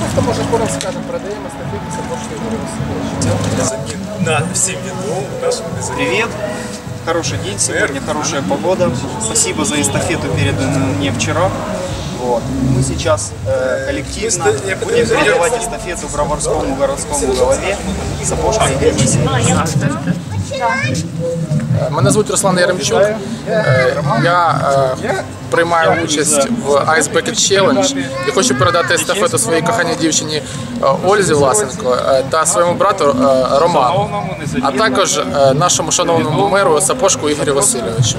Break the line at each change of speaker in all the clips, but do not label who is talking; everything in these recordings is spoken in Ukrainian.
Просто може коротко скажемо, передаємо естафету Сапожку Ігорю Васильовичу.
На всім відомо нашому дизайнеру.
Привет! Хороший день сегодня, хорошая погода. Спасибо за эстафету, переданную мне вчера. Вот. Мы сейчас э, коллективно
Я
будем
подожди, я-
передавать эстафету Броварскому городскому голове Сапожка Игорь Васильевич.
Мене звуть Руслан Яремчук. Е, Я е, приймаю участь в Ice Bucket Challenge і хочу передати естафету своїй коханій дівчині е, Ользі Власенко та своєму брату Роману, а також нашому шановному меру Сапожку Ігорю Васильовичу.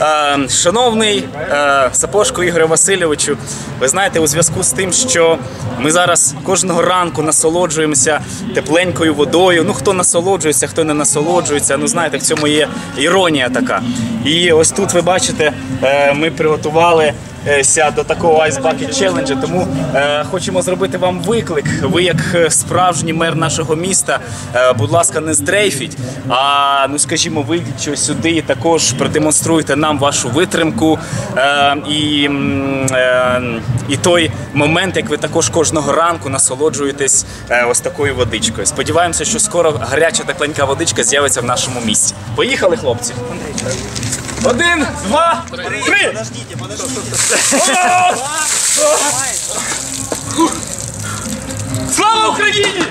Е, Шановний Сапошко Сапожко Ігорю Васильовичу, ви знаєте, у зв'язку з тим, що ми зараз кожного ранку насолоджуємося тепленькою водою. Ну хто насолоджується, хто не насолоджується. Ну знаєте, в цьому є іронія така. І ось тут ви бачите, е, ми приготували. Е, До такого Ice Bucket Challenge, тому е, хочемо зробити вам виклик. Ви, як е, справжній мер нашого міста, будь ласка, не здрейфіть, а ну скажімо, вийдіть щось сюди і також продемонструйте нам вашу витримку і, і той момент, як ви також кожного ранку насолоджуєтесь ось такою водичкою. Сподіваємося, що скоро гаряча тепленька водичка з'явиться в нашому місті. Поїхали, хлопці! Один, два, три!
Подождите, подождите.
Слава Україні!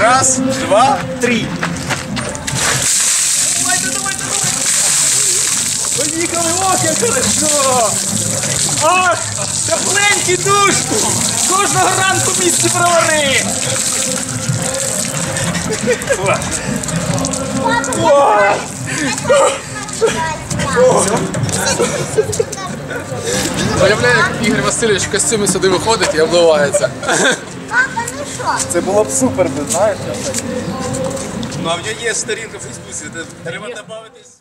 Раз, два, три.
Поїхали, ох, як хорошо! Ах, тепленький душ! Кожного ранку в місті бровари!
Уявляю, як Ігор Васильович в костюмі сюди виходить і обливається.
Це було б супер, ви знаєте.
Ну а в нього є сторінка в Фейсбуці, де треба додатись.